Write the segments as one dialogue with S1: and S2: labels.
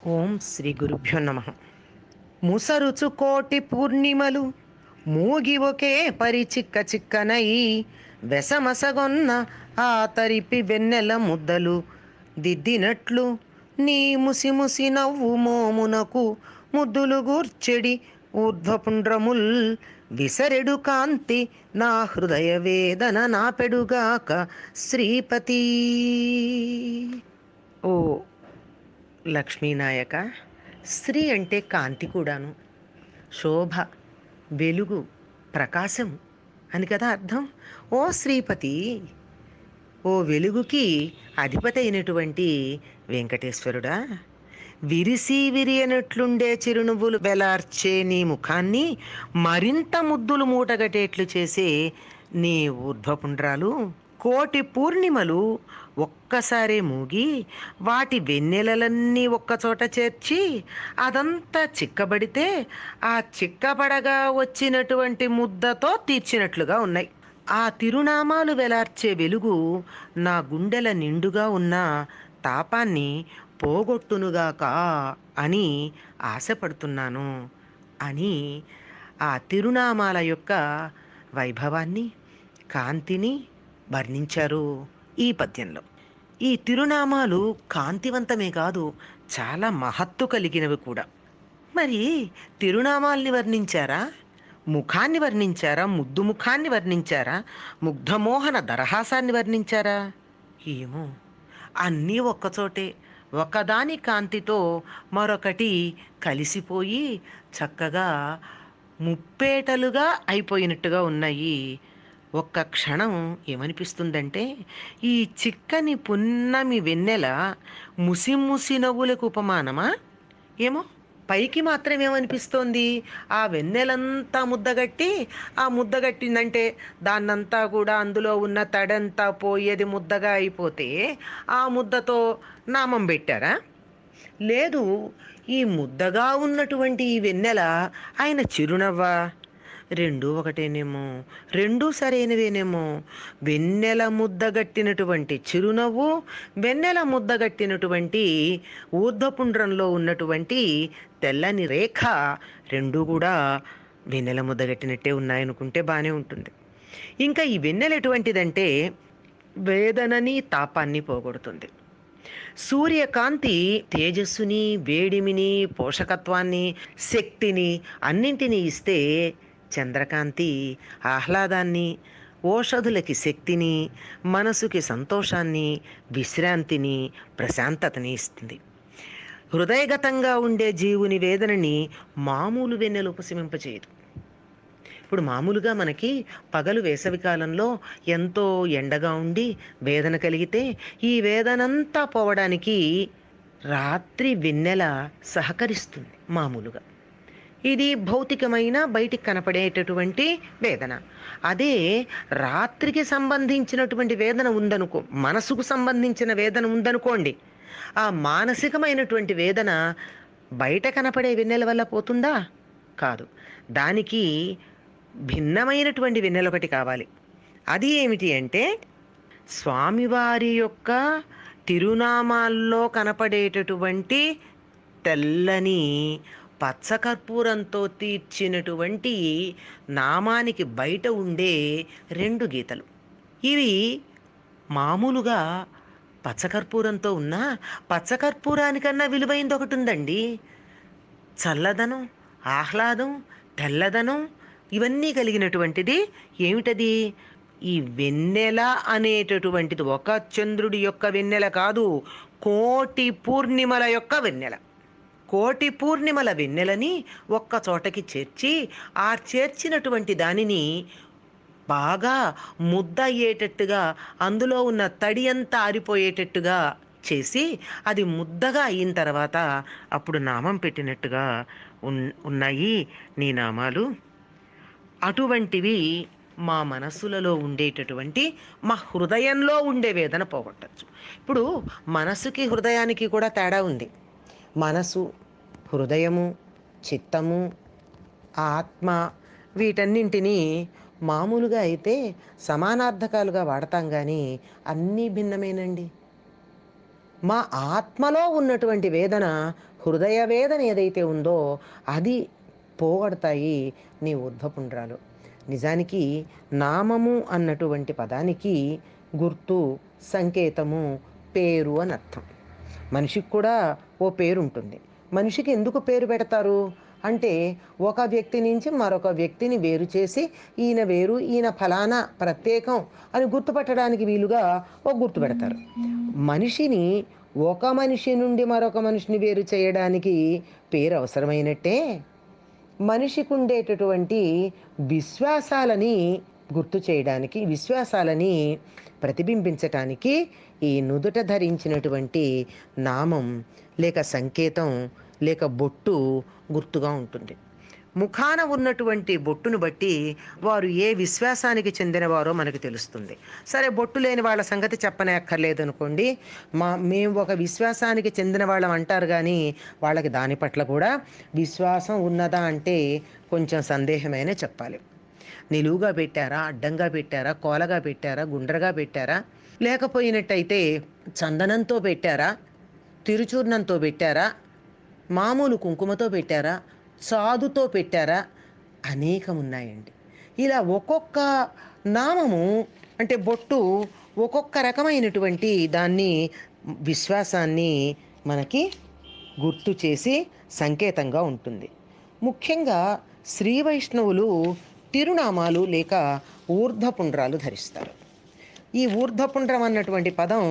S1: ఓం శ్రీ గురుభ్యో నమ. ముసరుచు కోటి పూర్ణిమలు మూగి ఒకే పరి చిక్క చిక్కనై వెసమసగొన్న ఆ తరిపి వెన్నెల ముద్దలు దిద్దినట్లు నీ ముసి ముసి నవ్వు మోమునకు ముద్దులు గూర్చెడి ఊర్ధ్వపుండ్రముల్ విసరెడు కాంతి నా హృదయ వేదన నాపెడుగాక శ్రీపతి. ఓ లక్ష్మీనాయక శ్రీ అంటే కాంతి కూడాను. శోభ వెలుగు ప్రకాశం అని కదా అర్థం? ఓ శ్రీపతి ఓ వెలుగుకి అధిపతి అయినటువంటి వెంకటేశ్వరుడా. విరిసి విరియనట్లుండే చిరునవ్వులు వెలార్చే నీ ముఖాన్ని మరింత ముద్దులు మూటగటేట్లు చేసే నీ ఊర్ధ్వపుండ్రాలు కోటి పూర్ణిమలు ఒక్కసారే మూగి వాటి వెన్నెలలన్నీ ఒక్కచోట చేర్చి అదంతా చిక్కబడితే ఆ చిక్కబడగా వచ్చినటువంటి ముద్దతో తీర్చినట్లుగా ఉన్నాయి. ఆ తిరునామాలు వెలార్చే వెలుగు నా గుండెల నిండుగా ఉన్న తాపాన్ని పోగొట్టునుగాక అని ఆశపడుతున్నాను అని ఆ తిరునామాల యొక్క వైభవాన్ని కాంతిని వర్ణించారు ఈ పద్యంలో. ఈ తిరునామాలు కాంతివంతమే కాదు చాలా మహత్తు కలిగినవి కూడా. మరి తిరునామాల్ని వర్ణించారా? ముఖాన్ని వర్ణించారా? ముద్దు ముఖాన్ని వర్ణించారా? ముగ్ధమోహన దరహాసాన్ని వర్ణించారా? ఏమో అన్నీ ఒక్కచోటే. ఒకదాని కాంతితో మరొకటి కలిసిపోయి చక్కగా ముప్పేటలుగా అయిపోయినట్టుగా ఉన్నాయి. ఒక్క క్షణం ఏమనిపిస్తుందంటే ఈ చిక్కని పున్నమి వెన్నెల ముసిముసి నవ్వులకు ఉపమానమా? ఏమో? పైకి మాత్రం ఏమనిపిస్తోంది ఆ వెన్నెలంతా ముద్దగట్టి ఆ ముద్దగట్టిందంటే దాన్నంతా కూడా అందులో ఉన్న తడంతా పోయేది ముద్దగా అయిపోతే ఆ ముద్దతో నామం పెట్టారా? లేదు ఈ ముద్దగా ఉన్నటువంటి ఈ వెన్నెల ఆయన చిరునవ్వా? రెండూ ఒకటేనేమో రెండూ సరైనవేనేమో. వెన్నెల ముద్దగట్టినటువంటి చిరునవ్వు వెన్నెల ముద్దగట్టినటువంటి ఊర్ధపుండ్రంలో ఉన్నటువంటి తెల్లని రేఖ రెండు కూడా వెన్నెల ముద్దగట్టినట్టే ఉన్నాయనుకుంటే బాగానే ఉంటుంది. ఇంకా ఈ వెన్నెల ఎటువంటిదంటే వేదనని తాపాన్ని పోగొడుతుంది. సూర్యకాంతి తేజస్సుని వేడిమిని పోషకత్వాన్ని శక్తిని అన్నింటినీ ఇస్తే చంద్రకాంతి ఆహ్లాదాన్ని ఓషధులకి శక్తిని మనసుకి సంతోషాన్ని విశ్రాంతిని ప్రశాంతతని ఇస్తుంది. హృదయగతంగా ఉండే జీవుని వేదనని మామూలు వెన్నెలు ఉపశమింపచేయదు. ఇప్పుడు మామూలుగా మనకి పగలు వేసవికాలంలో ఎంతో ఎండగా ఉండి వేదన కలిగితే ఈ వేదనంతా పోవడానికి రాత్రి వెన్నెల సహకరిస్తుంది మామూలుగా. ఇది భౌతికమైన బయటికి కనపడేటటువంటి వేదన. అదే రాత్రికి సంబంధించినటువంటి వేదన ఉందనుకో మనసుకు సంబంధించిన వేదన ఉందనుకోండి ఆ మానసికమైనటువంటి వేదన బయట కనపడే వెన్నెల వల్ల పోతుందా? కాదు. దానికి భిన్నమైనటువంటి వెన్నెల ఒకటి కావాలి. అది ఏమిటి అంటే స్వామివారి యొక్క తిరునామాల్లో కనపడేటటువంటి తెల్లని పచ్చకర్పూరంతో తీర్చినటువంటి నామానికి బయట ఉండే రెండు గీతలు. ఇవి మామూలుగా పచ్చకర్పూరంతో ఉన్న పచ్చకర్పూరానికన్నా విలువైంది ఒకటి ఉందండి చల్లదనం ఆహ్లాదం తెల్లదనం ఇవన్నీ కలిగినటువంటిది ఏమిటది? ఈ వెన్నెల అనేటటువంటిది ఒక చంద్రుడి యొక్క వెన్నెల కాదు కోటి పూర్ణిమల యొక్క వెన్నెల. కోటి పూర్ణిమల వెన్నెలని ఒక్క చోటకి చేర్చి ఆ చేర్చినటువంటి దానిని బాగా ముద్ద అయ్యేటట్టుగా అందులో ఉన్న తడి అంతా ఆరిపోయేటట్టుగా చేసి అది ముద్దగా అయిన తర్వాత అప్పుడు నామం పెట్టినట్టుగా ఉన్ ఉన్నాయి నీ నామాలు. అటువంటివి మా మనస్సులలో ఉండేటటువంటి మా హృదయంలో ఉండే వేదన పోగొట్టచ్చు. ఇప్పుడు మనసుకి హృదయానికి కూడా తేడా ఉంది. మనసు హృదయము చిత్తము ఆత్మ వీటన్నింటినీ మామూలుగా అయితే సమానార్థకాలుగా వాడతాం కానీ అన్నీ భిన్నమేనండి. మా ఆత్మలో ఉన్నటువంటి వేదన హృదయ వేదన ఏదైతే ఉందో అది పోగొడతాయి నీ ఊర్ధ్వపుండ్రాలు. నిజానికి నామము అన్నటువంటి పదానికి గుర్తు సంకేతము పేరు అని అర్థం మనిషికి కూడా ఓ పేరు ఉంటుంది మనిషికి ఎందుకు పేరు పెడతారు? అంటే ఒక వ్యక్తి నుంచి మరొక వ్యక్తిని వేరు చేసి ఈయన వేరు ఈయన ఫలానా ప్రత్యేకం అని గుర్తుపట్టడానికి వీలుగా ఒక గుర్తు పెడతారు. మనిషిని ఒక మనిషి నుండి మరొక మనిషిని వేరు చేయడానికి పేరు అవసరమైనట్టే. మనిషికి ఉండేటటువంటి విశ్వాసాలని గుర్తు చేయడానికి విశ్వాసాలని ప్రతిబింబించటానికి ఈ నుదుట ధరించినటువంటి నామం లేక సంకేతం లేక బొట్టు గుర్తుగా ఉంటుంది. ముఖాన ఉన్నటువంటి బొట్టును బట్టి వారు ఏ విశ్వాసానికి చెందినవారో మనకు తెలుస్తుంది. సరే బొట్టు లేని వాళ్ళ సంగతి చెప్పనే అక్కర్లేదు అనుకోండి. మా మేము ఒక విశ్వాసానికి చెందిన వాళ్ళం అంటారు కానీ వాళ్ళకి దాని పట్ల కూడా విశ్వాసం ఉన్నదా అంటే కొంచెం సందేహమైనా చెప్పాలి. నిలువుగా పెట్టారా అడ్డంగా పెట్టారా కోలగా పెట్టారా గుండ్రగా పెట్టారా? లేకపోయినట్టయితే చందనంతో పెట్టారా? తిరుచూర్ణంతో పెట్టారా? మామూలు కుంకుమతో పెట్టారా? సాధుతో పెట్టారా? అనేకం ఉన్నాయండి ఇలా ఒక్కొక్క నామము అంటే బొట్టు ఒక్కొక్క రకమైనటువంటి దాన్ని విశ్వాసాన్ని మనకి గుర్తు చేసి సంకేతంగా ఉంటుంది. ముఖ్యంగా శ్రీ వైష్ణవులు తిరునామాలు లేక ఊర్ధపుండ్రాలు ధరిస్తారు. ఈ ఊర్ధ్వపుండ్రం అన్నటువంటి పదం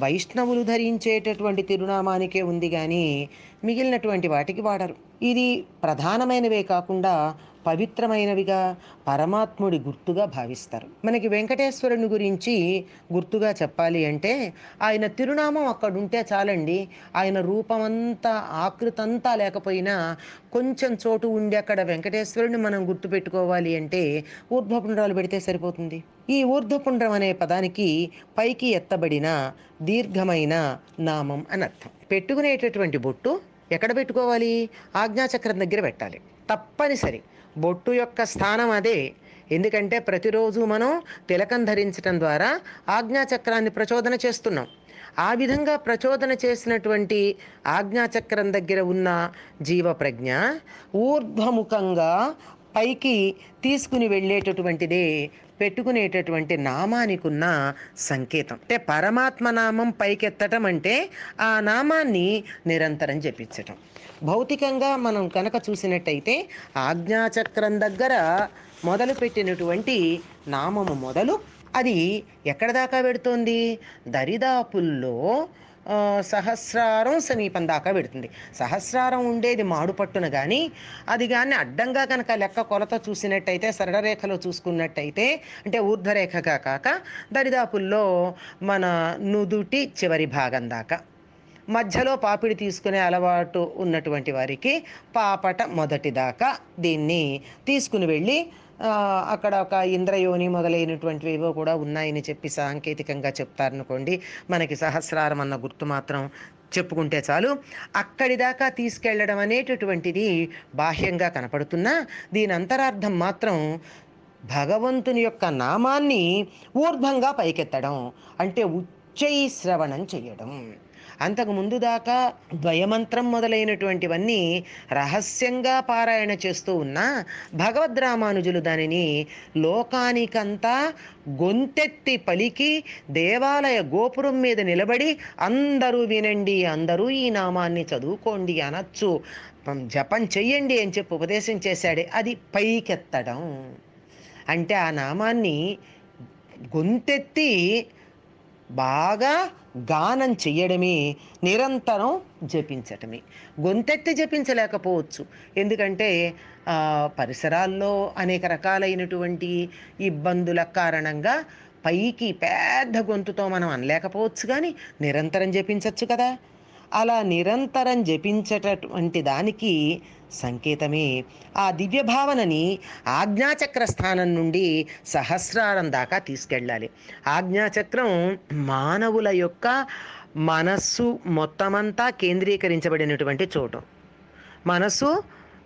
S1: వైష్ణవులు ధరించేటటువంటి తిరునామానికే ఉంది కానీ మిగిలినటువంటి వాటికి వాడరు. ఇది ప్రధానమైనవే కాకుండా పవిత్రమైనవిగా పరమాత్ముడి గుర్తుగా భావిస్తారు. మనకి వెంకటేశ్వరుని గురించి గుర్తుగా చెప్పాలి అంటే ఆయన తిరునామం అక్కడుంటే చాలండి ఆయన రూపమంతా ఆకృతంతా లేకపోయినా కొంచెం చోటు ఉండి అక్కడ వెంకటేశ్వరుని మనం గుర్తుపెట్టుకోవాలి అంటే ఊర్ధ్వపుండ్రాలు పెడితే సరిపోతుంది. ఈ ఊర్ధ్వపుండ్రం అనే పదానికి పైకి ఎత్తబడిన దీర్ఘమైన నామం అని అర్థం పెట్టుకునేటటువంటి బొట్టు ఎక్కడ పెట్టుకోవాలి? ఆజ్ఞాచక్రం దగ్గర పెట్టాలి. తప్పనిసరి. బొట్టు యొక్క స్థానం అదే. ఎందుకంటే ప్రతిరోజు మనం తిలకం ధరించడం ద్వారా ఆజ్ఞాచక్రాన్ని ప్రచోదన చేస్తున్నాం. ఆ విధంగా ప్రచోదన చేసినటువంటి ఆజ్ఞాచక్రం దగ్గర ఉన్న జీవ ప్రజ్ఞ ఊర్ధ్వముఖంగా పైకి తీసుకుని వెళ్ళేటటువంటిదే పెట్టుకునేటటువంటి నామానికి ఉన్న సంకేతం. అంటే పరమాత్మ నామం పైకెత్తటం అంటే ఆ నామాన్ని నిరంతరం జపించటం. భౌతికంగా మనం కనుక చూసినట్టయితే ఆజ్ఞాచక్రం దగ్గర మొదలుపెట్టినటువంటి నామము మొదలు అది ఎక్కడ దాకా పెడుతోంది దరిదాపుల్లో సహస్రారం సమీపం దాకా పెడుతుంది. సహస్రారం ఉండేది మాడుపట్టున కానీ అది కానీ అడ్డంగా కనుక లెక్క కొలత చూసినట్టయితే సరళరేఖలో చూసుకున్నట్టయితే అంటే ఊర్ధ్వరేఖగా కాక దరిదాపుల్లో మన నుదుటి చివరి భాగం దాకా. మధ్యలో పాపిడి తీసుకునే అలవాటు ఉన్నటువంటి వారికి పాపట మొదటిదాకా దీన్ని తీసుకుని వెళ్ళి అక్కడ ఒక ఇంద్రయోని మొదలైనటువంటివి ఏవో కూడా ఉన్నాయని చెప్పి సాంకేతికంగా చెప్తారనుకోండి. మనకి సహస్రారం అన్న గుర్తు మాత్రం చెప్పుకుంటే చాలు. అక్కడి దాకా తీసుకెళ్ళడం అనేటటువంటిది బాహ్యంగా కనపడుతున్నా దీని అంతరార్థం మాత్రం భగవంతుని యొక్క నామాన్ని ఊర్ధ్వంగా పైకెత్తడం అంటే ఉచ్చై శ్రవణం చేయడం అంతకు ముందు దాకా ద్వయమంత్రం మొదలైనటువంటివన్నీ రహస్యంగా పారాయణ చేస్తూ ఉన్న భగవద్ రామానుజులు దానిని లోకానికంతా గొంతెత్తి పలికి దేవాలయ గోపురం మీద నిలబడి అందరూ వినండి అందరూ ఈ నామాన్ని చదువుకోండి అనొచ్చు. జపం చెయ్యండి అని చెప్పి ఉపదేశం చేశాడే. అది పైకెత్తడం. అంటే ఆ నామాన్ని గొంతెత్తి బాగా గానం చెయ్యడమే నిరంతరం జపించటమే. గొంతెత్తి జపించలేకపోవచ్చు. ఎందుకంటే పరిసరాల్లో అనేక రకాలైనటువంటి ఇబ్బందుల కారణంగా పైకి పెద్ద గొంతుతో మనం అనలేకపోవచ్చు కానీ నిరంతరం జపించవచ్చు కదా. అలా నిరంతరం జపించేటటువంటి దానికి సంకేతమే. ఆ దివ్య భావనని ఆజ్ఞాచక్ర స్థానం నుండి సహస్రారం దాకా తీసుకెళ్ళాలి. ఆజ్ఞాచక్రం మానవుల యొక్క మనస్సు మొత్తమంతా కేంద్రీకరించబడినటువంటి చోటు. మనస్సు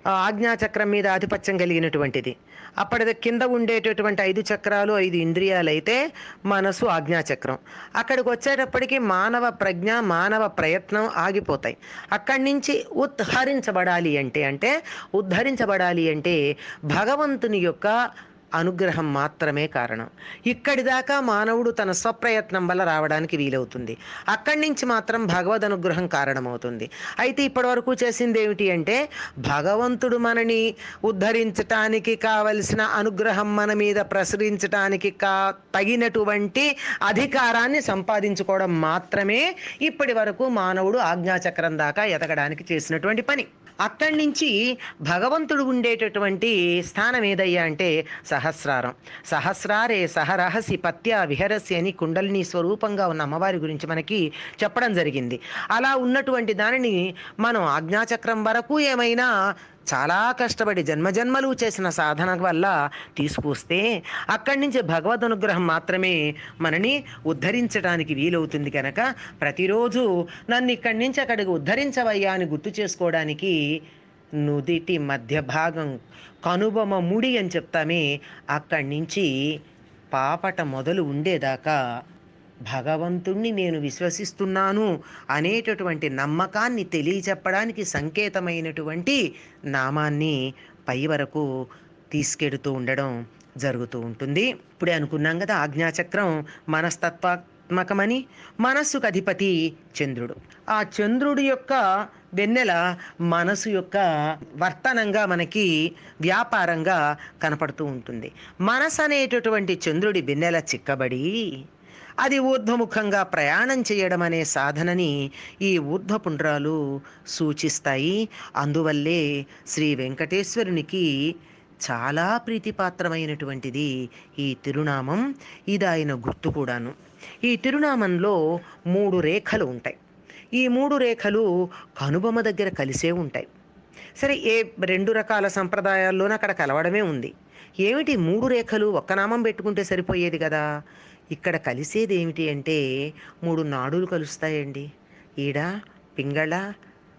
S1: ఆజ్ఞాచక్రం మీద ఆధిపత్యం కలిగినటువంటిది. అప్పటి కింద ఉండేటటువంటి ఐదు చక్రాలు ఐదు ఇంద్రియాలు అయితే మనసు ఆజ్ఞాచక్రం. అక్కడికి వచ్చేటప్పటికి మానవ ప్రజ్ఞ మానవ ప్రయత్నం ఆగిపోతాయి. అక్కడి నుంచి ఉద్ధరించబడాలి అంటే అంటే ఉద్ధరించబడాలి అంటే భగవంతుని యొక్క అనుగ్రహం మాత్రమే కారణం. ఇక్కడి దాకా మానవుడు తన స్వప్రయత్నం వల్ల రావడానికి వీలవుతుంది. అక్కడి నుంచి మాత్రం భగవద్ అనుగ్రహం కారణమవుతుంది. అయితే ఇప్పటివరకు చేసింది ఏమిటి అంటే భగవంతుడు మనని ఉద్ధరించటానికి కావలసిన అనుగ్రహం మన మీద ప్రసరించటానికి కా తగినటువంటి అధికారాన్ని సంపాదించుకోవడం మాత్రమే ఇప్పటి వరకు మానవుడు ఆజ్ఞాచక్రం దాకా ఎదగడానికి చేసినటువంటి పని. అక్కడి నుంచి భగవంతుడు ఉండేటటువంటి స్థానం ఏదయ్యా అంటే సహస్రారం. సహస్రారే సహరహసి పత్య విహరసి అని కుండలిని స్వరూపంగా ఉన్న అమ్మవారి గురించి మనకి చెప్పడం జరిగింది. అలా ఉన్నటువంటి దానిని మనం ఆజ్ఞాచక్రం వరకు ఏమైనా చాలా కష్టపడి జన్మజన్మలు చేసిన సాధన వల్ల తీసుకొస్తే అక్కడి నుంచి భగవద్ అనుగ్రహం మాత్రమే మనని ఉద్ధరించడానికి వీలవుతుంది కనుక ప్రతిరోజు నన్ను ఇక్కడి నుంచి అక్కడికి ఉద్ధరించవయ్యా అని గుర్తు చేసుకోవడానికి నుదిటి మధ్య భాగం కనుబొమ ముడి అని చెప్తామే. అక్కడి నుంచి పాపట మొదలు ఉండేదాకా భగవంతుణ్ణి నేను విశ్వసిస్తున్నాను అనేటటువంటి నమ్మకాన్ని తెలియచెప్పడానికి సంకేతమైనటువంటి నామాన్ని పై వరకు తీసుకెడుతూ ఉండడం జరుగుతూ ఉంటుంది. ఇప్పుడే అనుకున్నాం కదా ఆజ్ఞాచక్రం మనస్తత్వాత్మకమని మనస్సుకు అధిపతి చంద్రుడు. ఆ చంద్రుడి యొక్క వెన్నెల మనసు యొక్క వర్తనంగా మనకి వ్యాపారంగా కనపడుతూ ఉంటుంది. మనసు అనేటటువంటి చంద్రుడి వెన్నెల చిక్కబడి అది ఊర్ధ్వముఖంగా ప్రయాణం చేయడం అనే సాధనని ఈ ఊర్ధ్వపుండ్రాలు సూచిస్తాయి. అందువల్లే శ్రీ వెంకటేశ్వరునికి చాలా ప్రీతిపాత్రమైనటువంటిది ఈ తిరునామం. ఇది ఆయన గుర్తు కూడాను. ఈ తిరునామంలో మూడు రేఖలు ఉంటాయి. ఈ మూడు రేఖలు కనుబొమ్మ దగ్గర కలిసే ఉంటాయి. సరే ఏ రెండు రకాల సంప్రదాయాల్లోనూ అక్కడ కలవడమే ఉంది. ఏమిటి మూడు రేఖలు ఒక్క నామం పెట్టుకుంటే సరిపోయేది కదా? ఇక్కడ కలిసేది ఏమిటి అంటే మూడు నాడులు కలుస్తాయండి. ఈడ పింగళ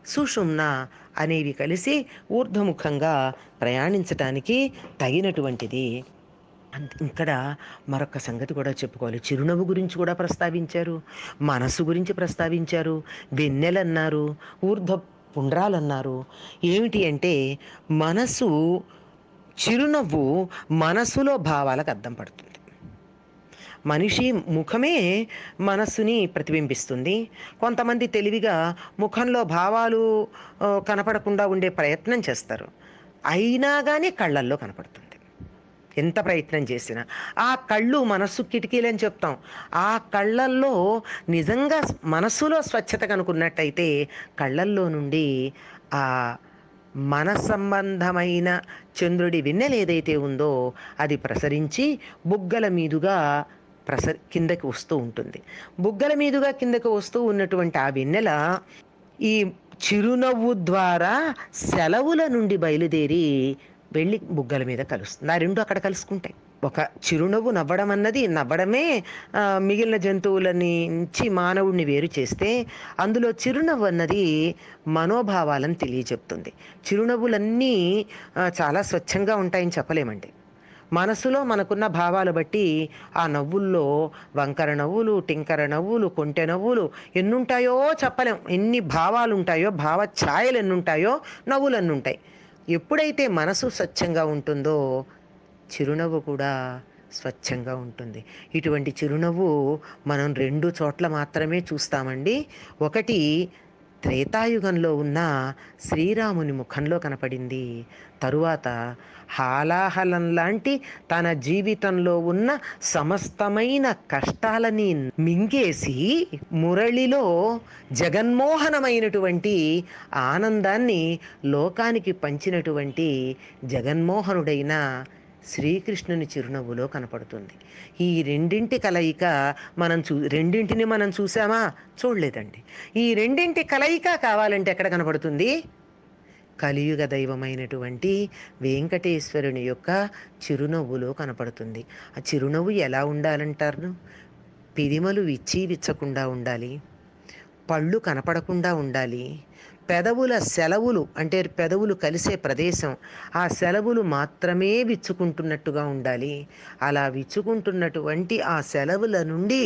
S1: సుషుమ్న అనేవి కలిసి ఊర్ధ్వముఖంగా ప్రయాణించటానికి తగినటువంటిది. ఇక్కడ మరొక సంగతి కూడా చెప్పుకోవాలి. చిరునవ్వు గురించి కూడా ప్రస్తావించారు. మనసు గురించి ప్రస్తావించారు. వెన్నెలన్నారు. ఊర్ధ్వ పుండ్రాలన్నారు. ఏమిటి అంటే మనసు చిరునవ్వు మనసులో భావాలకు అద్దం పడుతుంది. మనిషి ముఖమే మనస్సుని ప్రతిబింబిస్తుంది. కొంతమంది తెలివిగా ముఖంలో భావాలు కనపడకుండా ఉండే ప్రయత్నం చేస్తారు. అయినా కానీ కళ్ళల్లో కనపడుతుంది. ఎంత ప్రయత్నం చేసినా. ఆ కళ్ళు మనస్సు కిటికీలని చెప్తాం. ఆ కళ్ళల్లో నిజంగా మనస్సులో స్వచ్ఛత కనుకున్నట్టయితే కళ్ళల్లో నుండి ఆ మన సంబంధమైన చంద్రుడి వెన్నెల ఏదైతే ఉందో అది ప్రసరించి బుగ్గల మీదుగా ప్రస కిందకి వస్తూ ఉంటుంది. బుగ్గల మీదుగా కిందకి వస్తూ ఉన్నటువంటి ఆ వెన్నెల ఈ చిరునవ్వు ద్వారా సెలవుల నుండి బయలుదేరి వెళ్ళి బుగ్గల మీద కలుస్తుంది. ఆ రెండు అక్కడ కలుసుకుంటాయి. ఒక చిరునవ్వు నవ్వడం అన్నది నవ్వడమే మిగిలిన జంతువులని నుంచి మానవుడిని వేరు చేస్తే అందులో చిరునవ్వు అన్నది మనోభావాలను తెలియజెప్తుంది. చిరునవ్వులన్నీ చాలా స్వచ్ఛంగా ఉంటాయని చెప్పలేమండి. మనసులో మనకున్న భావాలు బట్టి ఆ నవ్వుల్లో వంకర నవ్వులు టింకర నవ్వులు కొంటె నవ్వులు ఎన్నుంటాయో చెప్పలేం. ఎన్ని భావాలు ఉంటాయో భావ ఛాయలు ఎన్నుంటాయో నవ్వులు ఎన్నుంటాయి ఎప్పుడైతే మనసు స్వచ్ఛంగా ఉంటుందో చిరునవ్వు కూడా స్వచ్ఛంగా ఉంటుంది. ఇటువంటి చిరునవ్వు మనం రెండు చోట్ల మాత్రమే చూస్తామండి. ఒకటి త్రేతాయుగంలో ఉన్న శ్రీరాముని ముఖంలో కనపడింది. తరువాత హాలాహలం లాంటి తన జీవితంలో ఉన్న సమస్తమైన కష్టాలని మింగేసి మురళిలో జగన్మోహనమైనటువంటి ఆనందాన్ని లోకానికి పంచినటువంటి జగన్మోహనుడైన శ్రీకృష్ణుని చిరునవ్వులో కనపడుతుంది. ఈ రెండింటి కలయిక మనం చూ రెండింటిని మనం చూసామా? చూడలేదండి. ఈ రెండింటి కలయిక కావాలంటే ఎక్కడ కనపడుతుంది? కలియుగ దైవమైనటువంటి వెంకటేశ్వరుని యొక్క చిరునవ్వులో కనపడుతుంది. ఆ చిరునవ్వు ఎలా ఉండాలంటారు? పిరిమలు విచ్చి విచ్చకుండా ఉండాలి. పళ్ళు కనపడకుండా ఉండాలి. పెదవుల సెలవులు అంటే పెదవులు కలిసే ప్రదేశం ఆ సెలవులు మాత్రమే విచ్చుకుంటున్నట్టుగా ఉండాలి. అలా విచ్చుకుంటున్నటువంటి ఆ సెలవుల నుండి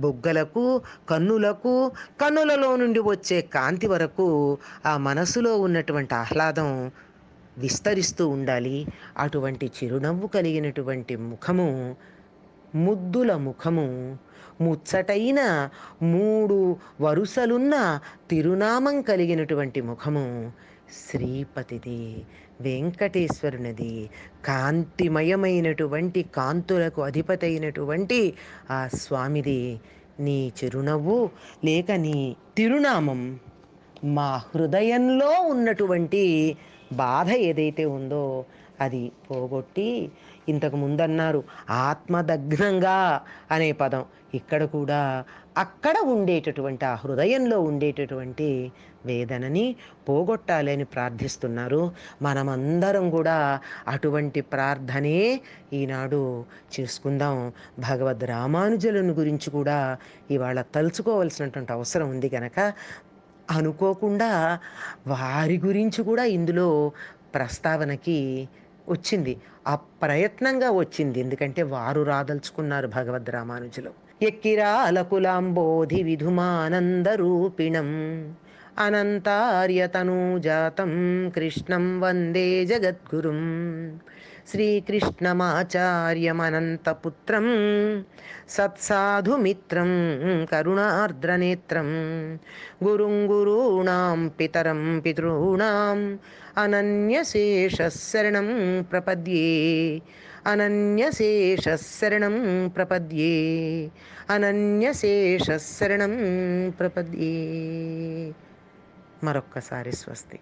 S1: బొగ్గలకు కన్నులకు కన్నులలో నుండి వచ్చే కాంతి వరకు ఆ మనసులో ఉన్నటువంటి ఆహ్లాదం విస్తరిస్తూ ఉండాలి. అటువంటి చిరునవ్వు కలిగినటువంటి ముఖము ముద్దుల ముఖము ముచ్చటైన మూడు వరుసలున్న తిరునామం కలిగినటువంటి ముఖము శ్రీపతిది వెంకటేశ్వరునిది. కాంతిమయమైనటువంటి కాంతులకు అధిపతైనటువంటి ఆ స్వామిది. నీ చిరునవ్వు లేక నీ తిరునామం మా హృదయంలో ఉన్నటువంటి బాధ ఏదైతే ఉందో అది పోగొట్టి ఇంతకు ముందన్నారు. ఆత్మదగ్నంగా అనే పదం. ఇక్కడ కూడా అక్కడ ఉండేటటువంటి ఆ హృదయంలో ఉండేటటువంటి వేదనని పోగొట్టాలని ప్రార్థిస్తున్నారు. మనమందరం కూడా అటువంటి ప్రార్థనే ఈనాడు చేసుకుందాం. భగవద్ రామానుజులను గురించి కూడా ఇవాళ తలుచుకోవలసినటువంటి అవసరం ఉంది కనుక అనుకోకుండా వారి గురించి కూడా ఇందులో ప్రస్తావనకి వచ్చింది. ఆ ప్రయత్నంగా వచ్చింది. ఎందుకంటే వారు రాదలుచుకున్నారు భగవద్ రామానుజులు. ఎక్కిరాలకులాంబోధి విధుమానందరూపిణం. అనంతార్యతనూజాతం కృష్ణం వందే జగద్గురుం. శ్రీకృష్ణమాచార్యమనంతపుత్రం సత్సాధుమిత్రం కరుణార్ద్రనేత్రం గురుం గురూణాం పితరం పితॄణాం అనన్యశేషశరణం ప్రపద్యే అనన్యశేషశరణం ప్రపద్యే అనన్యశేషశరణం ప్రపద్యే. మరొక్కసారి స్వస్తి.